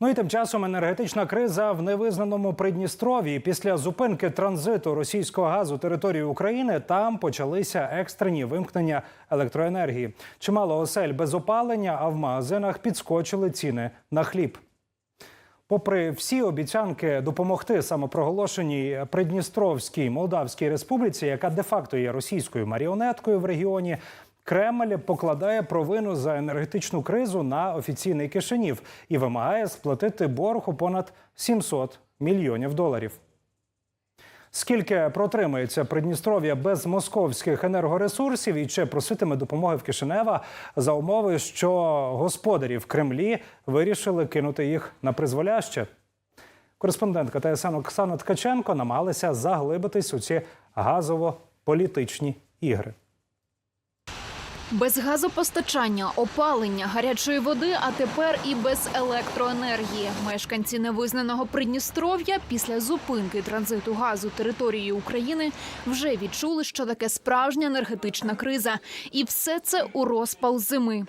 Ну і тим часом енергетична криза в невизнаному Придністров'ї. Після зупинки транзиту російського газу території України там почалися екстрені вимкнення електроенергії. Чимало осель без опалення, а в магазинах підскочили ціни на хліб. Попри всі обіцянки допомогти самопроголошеній Придністровській Молдавській Республіці, яка де-факто є російською маріонеткою в регіоні, Кремль покладає провину за енергетичну кризу на офіційний Кишинів і вимагає сплатити борг у понад 700 мільйонів доларів. Скільки протримається Придністров'я без московських енергоресурсів і чи проситиме допомоги в Кишинева за умови, що господарі в Кремлі вирішили кинути їх на призволяще? Кореспондентка ТСН Оксана Ткаченко намагалася заглибитись у ці газово-політичні ігри. Без газопостачання, опалення, гарячої води, а тепер і без електроенергії. Мешканці невизнаного Придністров'я після зупинки транзиту газу території України вже відчули, що таке справжня енергетична криза, і все це у розпал зими.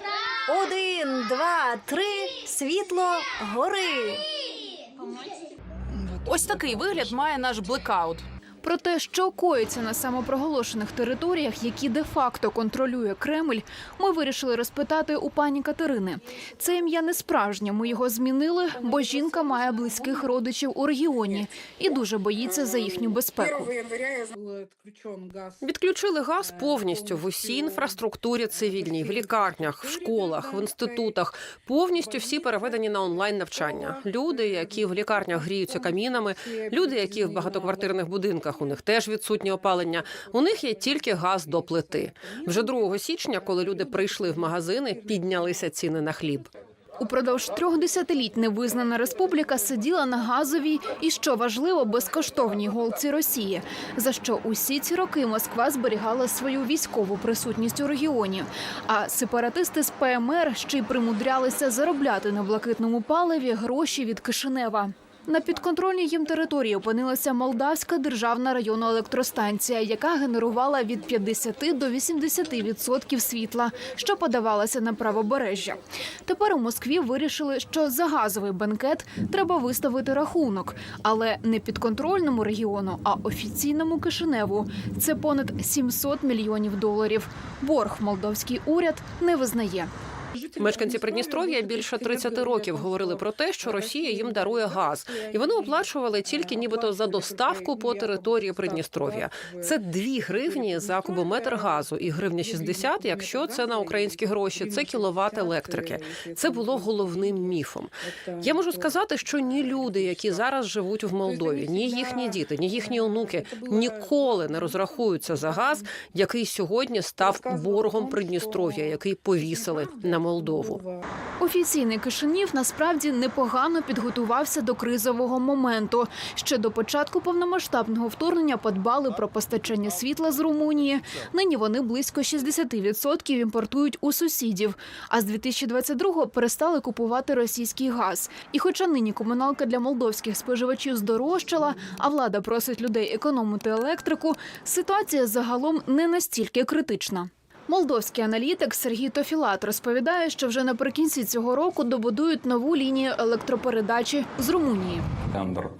Один, два, три, світло, гори. Ось такий вигляд має наш блекаут. Про те, що коїться на самопроголошених територіях, які де-факто контролює Кремль, ми вирішили розпитати у пані Катерини. Це ім'я не справжнє. Ми його змінили, бо жінка має близьких родичів у регіоні і дуже боїться за їхню безпеку. Відключили газ повністю в усій інфраструктурі цивільній, в лікарнях, в школах, в інститутах. Повністю всі переведені на онлайн навчання. Люди, які в лікарнях гріються камінами, люди, які в багатоквартирних будинках, у них теж відсутнє опалення. У них є тільки газ до плити. Вже 2 січня, коли люди прийшли в магазини, піднялися ціни на хліб. Упродовж трьох десятиліть невизнана республіка сиділа на газовій і, що важливо, безкоштовній голці Росії, за що усі ці роки Москва зберігала свою військову присутність у регіоні. А сепаратисти з ПМР ще й примудрялися заробляти на блакитному паливі гроші від Кишинева. На підконтрольній їм території опинилася Молдавська державна районна електростанція, яка генерувала від 50 до 80% світла, що подавалося на правобережжя. Тепер у Москві вирішили, що за газовий бенкет треба виставити рахунок, але не підконтрольному регіону, а офіційному Кишиневу. Це понад 700 мільйонів доларів. Борг молдовський уряд не визнає. Мешканці Придністров'я більше 30 років говорили про те, що Росія їм дарує газ, і вони оплачували тільки нібито за доставку по території Придністров'я. Це 2 гривні за кубометр газу, і гривня 60, якщо це на українські гроші. Це кіловат електрики. Це було головним міфом. Я можу сказати, що ні люди, які зараз живуть в Молдові, ні їхні діти, ні їхні онуки ніколи не розрахуються за газ, який сьогодні став боргом Придністров'я, який повісили на Молдову. Офіційний Кишинів насправді непогано підготувався до кризового моменту. Ще до початку повномасштабного вторгнення подбали про постачання світла з Румунії. Нині вони близько 60% імпортують у сусідів. А з 2022-го перестали купувати російський газ. І хоча нині комуналка для молдовських споживачів здорожчала, а влада просить людей економити електрику, ситуація загалом не настільки критична. Молдовський аналітик Сергій Тофілат розповідає, що вже наприкінці цього року добудують нову лінію електропередачі з Румунії.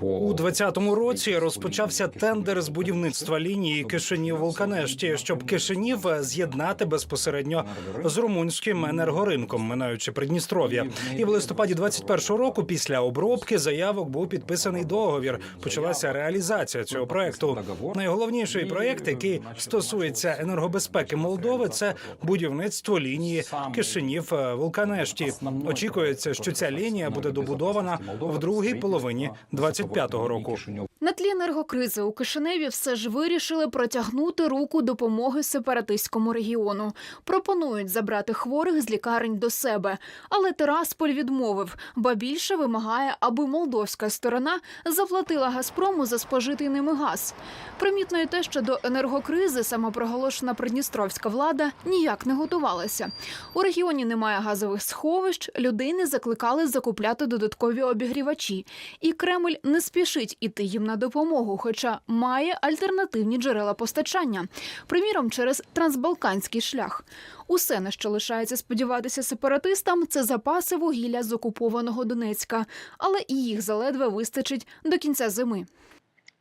У 2020 році розпочався тендер з будівництва лінії Кишинів Волканешті, щоб Кишинів з'єднати безпосередньо з румунським енергоринком, минаючи Придністров'я. І в листопаді 21 року, після обробки заявок, був підписаний договір. Почалася реалізація цього проекту. Найголовніший проект, який стосується енергобезпеки Молдови, це будівництво лінії Кишинів Вулканешті. Очікується, що ця лінія буде добудована в другій половині 25-го року. На тлі енергокризи у Кишиневі все ж вирішили протягнути руку допомоги сепаратистському регіону. Пропонують забрати хворих з лікарень до себе. Але Терасполь відмовив, ба більше вимагає, аби молдовська сторона заплатила Газпрому за спожитий ними газ. Примітно й те, що до енергокризи самопроголошена придністровська влада ніяк не готувалася. У регіоні немає газових сховищ, людей не закликали закупляти додаткові обігрівачі, і Кремль не спішить іти їм на допомогу, хоча має альтернативні джерела постачання, приміром, через трансбалканський шлях. Усе, на що лишається сподіватися сепаратистам, це запаси вугілля з окупованого Донецька, але і їх заледве вистачить до кінця зими.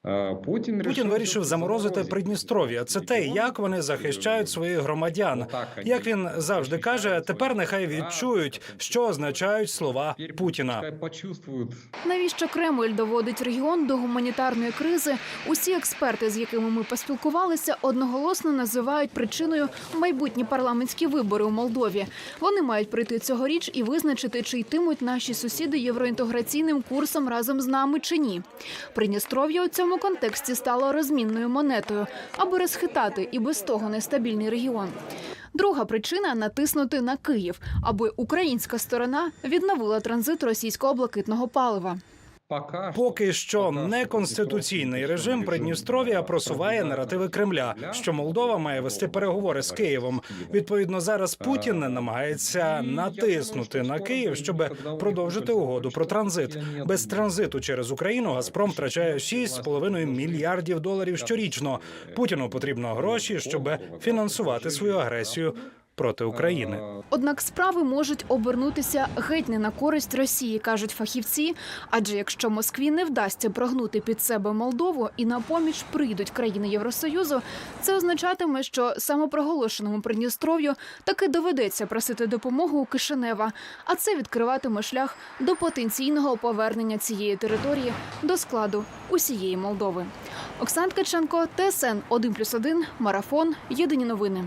Е, Путін Путін вирішив заморозити Придністров'я. Це те, як вони захищають своїх громадян. Як він завжди каже, тепер нехай відчують, що означають слова Путіна. Навіщо Кремль доводить регіон до гуманітарної кризи? Усі експерти, з якими ми поспілкувалися, одноголосно називають причиною майбутні парламентські вибори у Молдові. Вони мають прийти цьогоріч і визначити, чи йтимуть наші сусіди євроінтеграційним курсом разом з нами чи ні. Придністров'я у цьому контексті стало розмінною монетою, аби розхитати і без того нестабільний регіон. Друга причина натиснути на Київ, аби українська сторона відновила транзит російського блакитного палива. Поки що неконституційний режим Придністров'я просуває наративи Кремля, що Молдова має вести переговори з Києвом. Відповідно, зараз Путін намагається натиснути на Київ, щоб продовжити угоду про транзит. Без транзиту через Україну Газпром втрачає 6,5 мільярдів доларів щорічно. Путіну потрібно гроші, щоб фінансувати свою агресію проти України. Однак справи можуть обернутися геть не на користь Росії, кажуть фахівці. Адже якщо Москві не вдасться прогнути під себе Молдову і на поміч прийдуть країни Євросоюзу, це означатиме, що самопроголошеному Придністров'ю таки доведеться просити допомогу у Кишинева, а це відкриватиме шлях до потенційного повернення цієї території до складу усієї Молдови. Оксан Ткаченко, ТСН 1+,1, Марафон. Єдині новини.